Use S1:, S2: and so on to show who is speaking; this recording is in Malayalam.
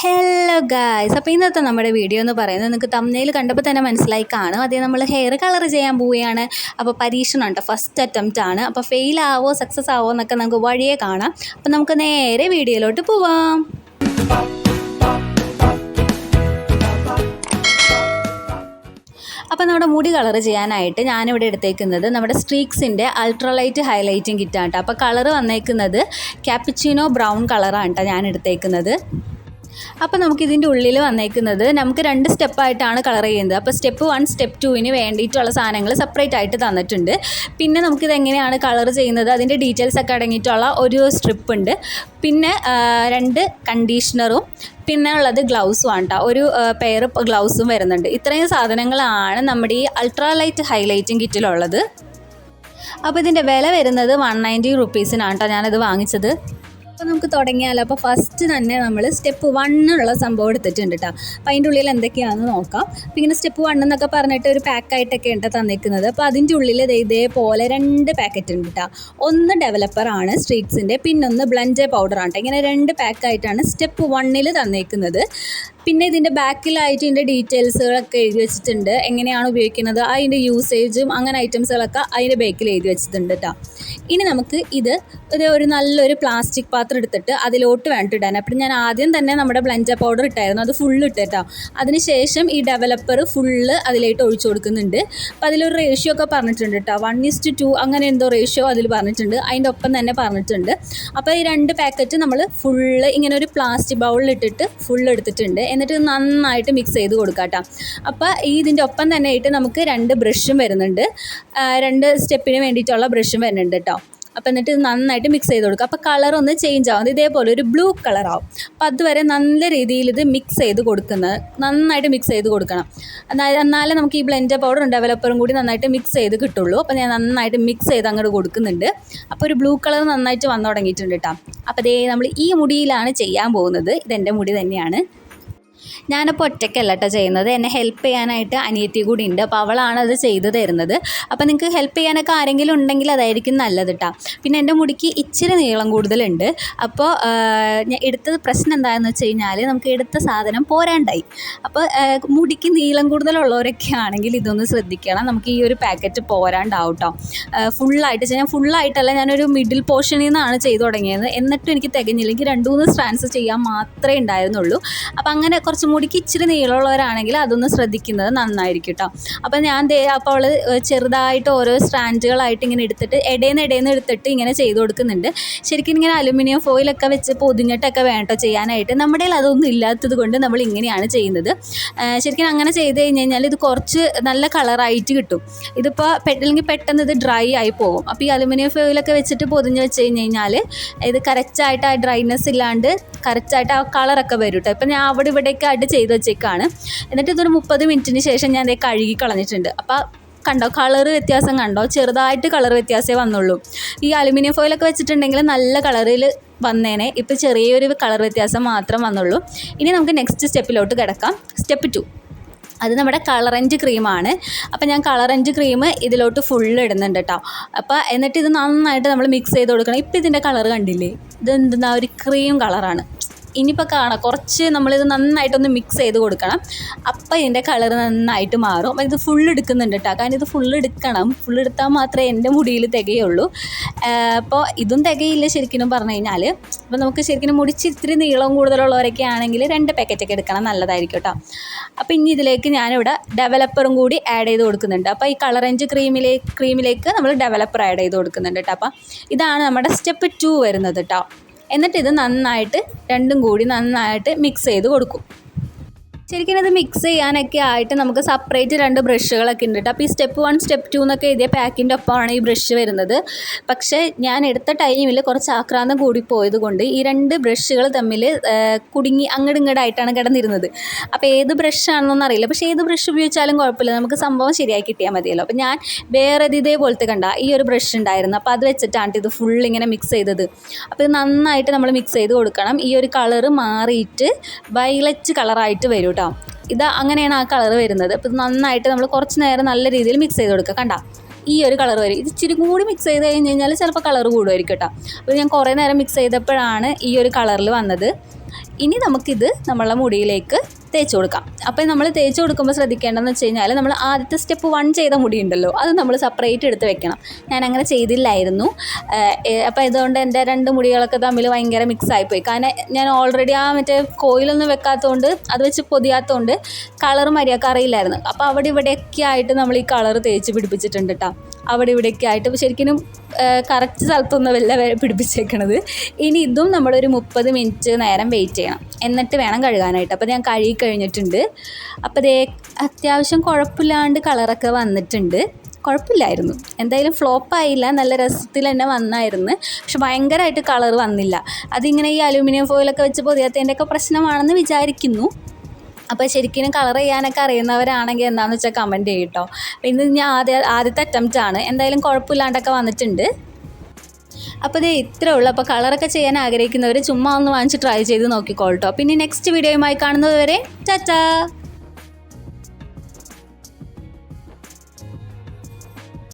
S1: ഹലോ ഗായ്സ് അപ്പോൾ ഇന്നത്തെ നമ്മുടെ വീഡിയോ എന്ന് പറയുന്നത് നിങ്ങൾക്ക് തമ്മിൽ കണ്ടപ്പോൾ തന്നെ മനസ്സിലായി കാണും. അതേ നമ്മൾ ഹെയർ കളർ ചെയ്യാൻ പോവുകയാണ്. അപ്പോൾ പരീക്ഷണം ഉണ്ട്. ഫസ്റ്റ് അറ്റംപ്റ്റ് ആണ്. അപ്പോൾ ഫെയിൽ ആവോ സക്സസ് ആവോ എന്നൊക്കെ നമുക്ക് വഴിയെ കാണാം. അപ്പോൾ നമുക്ക് നേരെ വീഡിയോയിലോട്ട് പോവാം. അപ്പോൾ നമ്മുടെ മുടി കളർ ചെയ്യാനായിട്ട് ഞാനിവിടെ എടുത്തേക്കുന്നത് നമ്മുടെ സ്ട്രീക്സിന്റെ അൾട്രാലൈറ്റ് ഹൈലൈറ്റിംഗ് കിറ്റാണ് കേട്ടോ അപ്പോൾ കളർ വന്നേക്കുന്നത് ക്യാപ്പിച്ചിനോ ബ്രൗൺ കളറാണ് കേട്ടോ ഞാൻ എടുത്തേക്കുന്നത്. അപ്പോൾ നമുക്ക് ഇതിന്റെ ഉള്ളിൽ വന്നേക്കുന്നത് നമുക്ക് രണ്ട് സ്റ്റെപ്പായിട്ടാണ് കളർ ചെയ്യുന്നത്. അപ്പോൾ സ്റ്റെപ്പ് വൺ സ്റ്റെപ്പ് ടുവിന് വേണ്ടിയിട്ടുള്ള സാധനങ്ങൾ സെപ്പറേറ്റ് ആയിട്ട് തന്നിട്ടുണ്ട്. പിന്നെ നമുക്കിത് എങ്ങനെയാണ് കളർ ചെയ്യുന്നത്? അതിന്റെ ഡീറ്റെയിൽസ് ഒക്കെ അടങ്ങിയിട്ടുള്ള ഒരു സ്ട്രിപ്പ് ഉണ്ട്. പിന്നെ രണ്ട് കണ്ടീഷണറും പിന്നെ ഉള്ളത് ഗ്ലൗസും ആണ് കേട്ടോ ഒരു പെയർ ഗ്ലൗസും വരുന്നുണ്ട്. ഇത്രയും സാധനങ്ങളാണ് നമ്മുടെ ഈ അൾട്രാ ലൈറ്റ് ഹൈലൈറ്റിംഗ് കിറ്റിലുള്ളത് അപ്പോൾ ഇതിന്റെ വില വരുന്നത് വൺ നയന്റി റുപ്പീസിനാണ് കേട്ടോ ഞാനത് വാങ്ങിച്ചത്. അപ്പോൾ നമുക്ക് തുടങ്ങിയാലോ? അപ്പോൾ ഫസ്റ്റ് തന്നെ നമ്മൾ സ്റ്റെപ്പ് വണ്ണിനുള്ള സംഭവം എടുത്തിട്ടുണ്ട് കേട്ടോ അപ്പോൾ അതിന്റെ ഉള്ളിൽ എന്തൊക്കെയാണെന്ന് നോക്കാം. അപ്പോൾ ഇങ്ങനെ സ്റ്റെപ്പ് വൺ എന്നൊക്കെ പറഞ്ഞിട്ട് ഒരു പാക്കായിട്ടൊക്കെ ഉണ്ട് തന്നിരിക്കുന്നത്. അപ്പോൾ അതിന്റെ ഉള്ളിൽ ഇതേപോലെ രണ്ട് പാക്കറ്റ് ഉണ്ട് കേട്ടോ ഒന്ന് ഡെവലപ്പറാണ് സ്ട്രീറ്റ്സിന്റെ പിന്നൊന്ന് ബ്ലഞ്ച് പൗഡറാണ് കേട്ടോ ഇങ്ങനെ രണ്ട് പാക്കായിട്ടാണ് സ്റ്റെപ്പ് വണ്ണിൽ തന്നേക്കുന്നത് പിന്നെ ഇതിന്റെ ബാക്കിലായിട്ട് ഇതിന്റെ ഡീറ്റെയിൽസുകളൊക്കെ എഴുതി വെച്ചിട്ടുണ്ട്. എങ്ങനെയാണ് ഉപയോഗിക്കുന്നത് അതിന്റെ യൂസേജും അങ്ങനെ ഐറ്റംസുകളൊക്കെ അതിന്റെ ബാക്കിൽ എഴുതി വെച്ചിട്ടുണ്ട് കേട്ടോ ഇനി നമുക്ക് ഇത് ഒരു ഒരു നല്ലൊരു പ്ലാസ്റ്റിക് പാത്രം എടുത്തിട്ട് അതിലോട്ട് വേണ്ട ഇടാൻ അപ്പം ഞാൻ ആദ്യം തന്നെ നമ്മുടെ ബ്ലഞ്ചർ പൗഡർ ഇട്ടായിരുന്നു. അത് ഫുള്ള് ഇട്ട് കേട്ടോ അതിനുശേഷം ഈ ഡെവലപ്പർ ഫുള്ള് അതിലേക്ക് ഒഴിച്ചു കൊടുക്കുന്നുണ്ട്. അപ്പോൾ അതിലൊരു റേഷ്യോ ഒക്കെ പറഞ്ഞിട്ടുണ്ട് കേട്ടോ വൺ ഇസ്റ്റ് ടു അങ്ങനെ എന്തോ റേഷ്യോ അതിൽ പറഞ്ഞിട്ടുണ്ട്. അതിന്റെ ഒപ്പം തന്നെ പറഞ്ഞിട്ടുണ്ട്. അപ്പോൾ ഈ രണ്ട് പാക്കറ്റ് നമ്മൾ ഫുള്ള് ഇങ്ങനെ ഒരു പ്ലാസ്റ്റിക് ബൗളിലിട്ടിട്ട് ഫുള്ള് എടുത്തിട്ടുണ്ട്. എന്നിട്ട് നന്നായിട്ട് മിക്സ് ചെയ്ത് കൊടുക്കാം കേട്ടോ അപ്പോൾ ഈ ഇതിന്റെ ഒപ്പം തന്നെ ആയിട്ട് നമുക്ക് രണ്ട് ബ്രഷും വരുന്നുണ്ട്. രണ്ട് സ്റ്റെപ്പിന് വേണ്ടിയിട്ടുള്ള ബ്രഷും വരുന്നുണ്ട് കേട്ടോ അപ്പോൾ എന്നിട്ട് നന്നായിട്ട് മിക്സ് ചെയ്ത് കൊടുക്കുക അപ്പോൾ കളർ ഒന്ന് ചേഞ്ച് ആവും. ഇതേപോലെ ഒരു ബ്ലൂ കളർ ആവും. അപ്പോൾ അതുവരെ നല്ല രീതിയിൽ ഇത് മിക്സ് ചെയ്ത് കൊടുക്കുന്നത് നന്നായിട്ട് മിക്സ് ചെയ്ത് കൊടുക്കണം. എന്നാലേ നമുക്ക് ഈ ബ്ലെൻഡർ പൗഡറും ഡെവലപ്പറും കൂടി നന്നായിട്ട് മിക്സ് ചെയ്ത് കിട്ടുള്ളൂ. അപ്പോൾ ഞാൻ നന്നായിട്ട് മിക്സ് ചെയ്ത് അങ്ങോട്ട് കൊടുക്കുന്നുണ്ട്. അപ്പോൾ ഒരു ബ്ലൂ കളർ നന്നായിട്ട് വന്നു തുടങ്ങിയിട്ടുണ്ട് കേട്ടോ അപ്പോൾ അതേ നമ്മൾ ഈ മുടിയിലാണ് ചെയ്യാൻ പോകുന്നത്. ഇതെന്റെ മുടി തന്നെയാണ്. ഞാനപ്പോൾ ഒറ്റയ്ക്കല്ല കേട്ടോ ചെയ്യുന്നത്. എന്നെ ഹെൽപ്പ് ചെയ്യാനായിട്ട് അനിയത്തി കൂടി ഉണ്ട്. അപ്പോൾ അവളാണ് അത് ചെയ്തു തരുന്നത്. അപ്പോൾ നിങ്ങൾക്ക് ഹെൽപ്പ് ചെയ്യാനൊക്കെ ആരെങ്കിലും ഉണ്ടെങ്കിൽ അതായിരിക്കും നല്ലത് കേട്ടോ പിന്നെ എന്റെ മുടിക്ക് ഇച്ചിരി നീളം കൂടുതലുണ്ട്. അപ്പോൾ ഞാൻ എടുത്തത് പ്രശ്നം എന്താണെന്ന് വെച്ച് കഴിഞ്ഞാൽ നമുക്ക് എടുത്ത സാധനം പോരാണ്ടായി. അപ്പോൾ മുടിക്ക് നീളം കൂടുതലുള്ളവരൊക്കെ ആണെങ്കിൽ ഇതൊന്ന് ശ്രദ്ധിക്കണം. നമുക്ക് ഈ ഒരു പാക്കറ്റ് പോരാണ്ടാവും കേട്ടോ ഫുള്ളായിട്ട് ഞാൻ ഫുള്ളായിട്ടല്ല ഞാനൊരു മിഡിൽ പോർഷനിൽ നിന്നാണ് ചെയ്തു തുടങ്ങിയത്. എന്നിട്ടും എനിക്ക് തികഞ്ഞില്ല. എനിക്ക് രണ്ട് മൂന്ന് സ്ട്രാൻസ് ചെയ്യാൻ മാത്രമേ ഉണ്ടായിരുന്നുള്ളൂ. അപ്പോൾ അങ്ങനെ കുറച്ച് കൂടി ഇച്ചിരി നീളമുള്ളവരാണെങ്കിൽ അതൊന്ന് ശ്രദ്ധിക്കുന്നത് നന്നായിരിക്കും കേട്ടോ അപ്പം ഞാൻ അപ്പോൾ അവൾ ചെറുതായിട്ട് ഓരോ സ്ട്രാൻഡുകളായിട്ട് ഇങ്ങനെ എടുത്തിട്ട് ഇടേന്ന് ഇടേന്ന് എടുത്തിട്ട് ഇങ്ങനെ ചെയ്ത് കൊടുക്കുന്നുണ്ട്. ശരിക്കും ഇങ്ങനെ അലുമിനിയം ഫോയിലൊക്കെ വെച്ച് പൊതിഞ്ഞിട്ടൊക്കെ വേണ്ടോ ചെയ്യാനായിട്ട്. നമ്മുടെ അതൊന്നും ഇല്ലാത്തത് കൊണ്ട് നമ്മൾ ഇങ്ങനെയാണ് ചെയ്യുന്നത്. ശരിക്കും അങ്ങനെ ചെയ്ത് കഴിഞ്ഞ് കഴിഞ്ഞാൽ ഇത് കുറച്ച് നല്ല കളറായിട്ട് കിട്ടും. ഇതിപ്പോൾ പെട്ടെന്ന് പെട്ടെന്ന് ഇത് ഡ്രൈ ആയി പോകും. അപ്പോൾ ഈ അലുമിനിയം ഫോയിലൊക്കെ വെച്ചിട്ട് പൊതിഞ്ഞ് വെച്ച് കഴിഞ്ഞ് കഴിഞ്ഞാൽ ഇത് കറക്റ്റായിട്ട് ആ ഡ്രൈനെസ് ഇല്ലാണ്ട് കറക്റ്റായിട്ട് ആ കളറൊക്കെ വരും കേട്ടോ ഇപ്പം ഞാൻ അവിടെ ഇവിടെയൊക്കെ ആയിട്ട് ചെയ്ത് വെച്ചേക്കാണ്. എന്നിട്ട് ഇതൊരു മുപ്പത് മിനിറ്റിന് ശേഷം ഞാൻ ദേ കഴുകി കളഞ്ഞിട്ടുണ്ട്. അപ്പോൾ കണ്ടോ കളർ വ്യത്യാസം കണ്ടോ? ചെറുതായിട്ട് കളർ വ്യത്യാസമേ വന്നുള്ളൂ. ഈ അലുമിനിയം ഫോയിലൊക്കെ വെച്ചിട്ടുണ്ടെങ്കിൽ നല്ല കളറിൽ വന്നേനെ. ഇപ്പോൾ ചെറിയൊരു കളർ വ്യത്യാസം മാത്രം വന്നുള്ളൂ. ഇനി നമുക്ക് നെക്സ്റ്റ് സ്റ്റെപ്പിലോട്ട് കിടക്കാം. Step two. അത് നമ്മുടെ കളറഞ്ച് ക്രീമാണ്. അപ്പോൾ ഞാൻ കളറഞ്ച് ക്രീം ഇതിലോട്ട് ഫുള്ള് ഇടുന്നുണ്ട് കേട്ടോ അപ്പോൾ എന്നിട്ട് ഇത് നന്നായിട്ട് നമ്മൾ മിക്സ് ചെയ്ത് കൊടുക്കണം. ഇപ്പോൾ ഇതിന്റെ കളർ കണ്ടില്ലേ? ഇത് എന്തെന്നാ ഒരു ക്രീം കളറാണ്. ഇനിയിപ്പോൾ കാണാം. കുറച്ച് നമ്മളിത് നന്നായിട്ടൊന്ന് മിക്സ് ചെയ്ത് കൊടുക്കണം. അപ്പം ഇതിന്റെ കളർ നന്നായിട്ട് മാറും. അപ്പം ഇത് ഫുൾ എടുക്കുന്നുണ്ട് കേട്ടോ കാരണം ഇത് ഫുൾ എടുക്കണം. ഫുൾ എടുത്താൽ മാത്രമേ എന്റെ മുടിയിൽ തികയുള്ളൂ. അപ്പോൾ ഇതും തികയില്ല ശരിക്കും പറഞ്ഞു കഴിഞ്ഞാൽ അപ്പോൾ നമുക്ക് ശരിക്കും മുടിച്ച് ഇത്തിരി നീളം കൂടുതലുള്ളവരൊക്കെ ആണെങ്കിൽ രണ്ട് പാക്കറ്റൊക്കെ എടുക്കണം. നല്ലതായിരിക്കും കേട്ടോ അപ്പോൾ ഇനി ഇതിലേക്ക് ഞാനിവിടെ ഡെവലപ്പറും കൂടി ആഡ് ചെയ്ത് കൊടുക്കുന്നുണ്ട്. അപ്പോൾ ഈ കളർ കളറഞ്ച് ക്രീമിലേക്ക് ക്രീമിലേക്ക് നമ്മൾ ഡെവലപ്പർ ആഡ് ചെയ്ത് കൊടുക്കുന്നുണ്ട് കേട്ടോ അപ്പം ഇതാണ് നമ്മുടെ സ്റ്റെപ്പ് ടു വരുന്നത് കേട്ടോ എന്നിട്ട് ഇത് നന്നായിട്ട് രണ്ടും കൂടി നന്നായിട്ട് മിക്സ് ചെയ്ത് കൊടുക്കും. ശരിക്കും ഇത് മിക്സ് ചെയ്യാനൊക്കെ ആയിട്ട് നമുക്ക് സെപ്പറേറ്റ് രണ്ട് ബ്രഷുകളൊക്കെ ഉണ്ട് കേട്ടോ. അപ്പോൾ ഈ സ്റ്റെപ്പ് വൺ സ്റ്റെപ്പ് ടു എന്നൊക്കെ ഇതേ പാക്കിന്റെ ഒപ്പമാണ് ഈ ബ്രഷ് വരുന്നത്. പക്ഷേ ഞാൻ എടുത്ത ടൈമിൽ കുറച്ച് ആക്രാന്തം കൂടി പോയത് കൊണ്ട് ഈ രണ്ട് ബ്രഷുകൾ തമ്മിൽ കുടുങ്ങി അങ്ങോട്ടും ഇങ്ങോട്ടായിട്ടാണ് കിടന്നിരുന്നത്. അപ്പോൾ ഏത് ബ്രഷാണെന്നൊന്നും അറിയില്ല. പക്ഷേ ഏത് ബ്രഷ് ഉപയോഗിച്ചാലും കുഴപ്പമില്ല. നമുക്ക് സംഭവം ശരിയായി കിട്ടിയാൽ മതിയല്ലോ. അപ്പോൾ ഞാൻ വേറെ ഇത് ഇതേപോലത്തെ കണ്ട ഈ ഒരു ബ്രഷ് ഉണ്ടായിരുന്നു. അപ്പോൾ അത് വെച്ചിട്ടാണ് ഇത് ഫുൾ ഇങ്ങനെ മിക്സ് ചെയ്തത്. അപ്പോൾ ഇത് നന്നായിട്ട് നമ്മൾ മിക്സ് ചെയ്ത് കൊടുക്കണം. ഈ ഒരു കളറ് മാറിയിട്ട് വൈലറ്റ് കളറായിട്ട് വരും ഇത് അങ്ങനെയാണ് ആ കളർ വരുന്നത്. അപ്പോൾ ഇത് നന്നായിട്ട് നമ്മൾ കുറച്ച് നേരം നല്ല രീതിയിൽ മിക്സ് ചെയ്ത് കൊടുക്കുക. കണ്ട? ഈ ഒരു കളർ വരും. ഇത് ഇച്ചിരി കൂടി മിക്സ് ചെയ്ത് കഴിഞ്ഞ് കഴിഞ്ഞാൽ ചിലപ്പോൾ കളർ കൂടുമായിരിക്കും കേട്ടോ. അപ്പോൾ ഞാൻ കുറേ നേരം മിക്സ് ചെയ്തപ്പോഴാണ് ഈ ഒരു കളറിൽ വന്നത്. ഇനി നമുക്കിത് നമ്മളെ മുടിയിലേക്ക് തേച്ച് കൊടുക്കാം. അപ്പോൾ നമ്മൾ തേച്ച് കൊടുക്കുമ്പോൾ ശ്രദ്ധിക്കേണ്ടതെന്ന് വെച്ച് കഴിഞ്ഞാൽ നമ്മൾ ആദ്യത്തെ സ്റ്റെപ്പ് വൺ ചെയ്ത മുടി ഉണ്ടല്ലോ അത് നമ്മൾ സെപ്പറേറ്റ് എടുത്ത് വെക്കണം. ഞാൻ അങ്ങനെ ചെയ്തില്ലായിരുന്നു അപ്പോൾ ഇതുകൊണ്ട് എന്റെ രണ്ട് മുടികളൊക്കെ തമ്മിൽ ഭയങ്കര മിക്സ് ആയിപ്പോയി. കാരണം ഞാൻ ഓൾറെഡി ആ മറ്റേ കോയിലൊന്നും വെക്കാത്തതുകൊണ്ട് അത് വെച്ച് പൊതിയാത്തതുകൊണ്ട് കളർ മര്യാദയ്ക്ക് അറിയില്ലായിരുന്നു. അപ്പോൾ അവിടെ ഇവിടെയൊക്കെ ആയിട്ട് നമ്മൾ ഈ കളർ തേച്ച് പിടിപ്പിച്ചിട്ടുണ്ട് കേട്ടോ അവിടെ ഇവിടെയൊക്കെ ആയിട്ട്. ശരിക്കും കറക്റ്റ് സ്ഥലത്തൊന്നുമല്ല പിടിപ്പിച്ചേക്കണത്. ഇനി ഇതും നമ്മളൊരു മുപ്പത് മിനിറ്റ് നേരം വെയിറ്റ് ചെയ്യണം. എന്നിട്ട് വേണം കഴുകാനായിട്ട്. അപ്പോൾ ഞാൻ കഴുകി കഴിഞ്ഞിട്ടുണ്ട്. അപ്പോൾ ദേ അത്യാവശ്യം കുഴപ്പമില്ലാണ്ട് കളറൊക്കെ വന്നിട്ടുണ്ട്. കുഴപ്പമില്ലായിരുന്നു. എന്തായാലും ഫ്ലോപ്പ് ആയില്ല. നല്ല രസത്തിൽ തന്നെ വന്നായിരുന്നു. പക്ഷെ ഭയങ്കരമായിട്ട് കളർ വന്നില്ല. അതിങ്ങനെ ഈ അലൂമിനിയം ഫോയിലൊക്കെ വെച്ച് പൊതിയാത്തതിന്റെയൊക്കെ പ്രശ്നമാണെന്ന് വിചാരിക്കുന്നു. അപ്പോൾ ശരിക്കും കളർ ചെയ്യാനൊക്കെ അറിയുന്നവരാണെങ്കിൽ എന്താണെന്ന് വെച്ചാൽ കമന്റ് ചെയ്യട്ടോ ഇന്ന് ഞാൻ ആദ്യ ആദ്യത്തെ അറ്റംപ്റ്റ് ആണ്. എന്തായാലും കുഴപ്പമില്ലാണ്ടൊക്കെ വന്നിട്ടുണ്ട്. അപ്പോൾ ഇത് ഇത്രേ ഉള്ളൂ. അപ്പോൾ കളറൊക്കെ ചെയ്യാൻ ആഗ്രഹിക്കുന്നവർ ചുമ്മാ ഒന്ന് വാങ്ങിച്ച് ട്രൈ ചെയ്ത് നോക്കിക്കോളട്ടോ പിന്നെ നെക്സ്റ്റ് വീഡിയോയുമായി കാണുന്നത് വരെ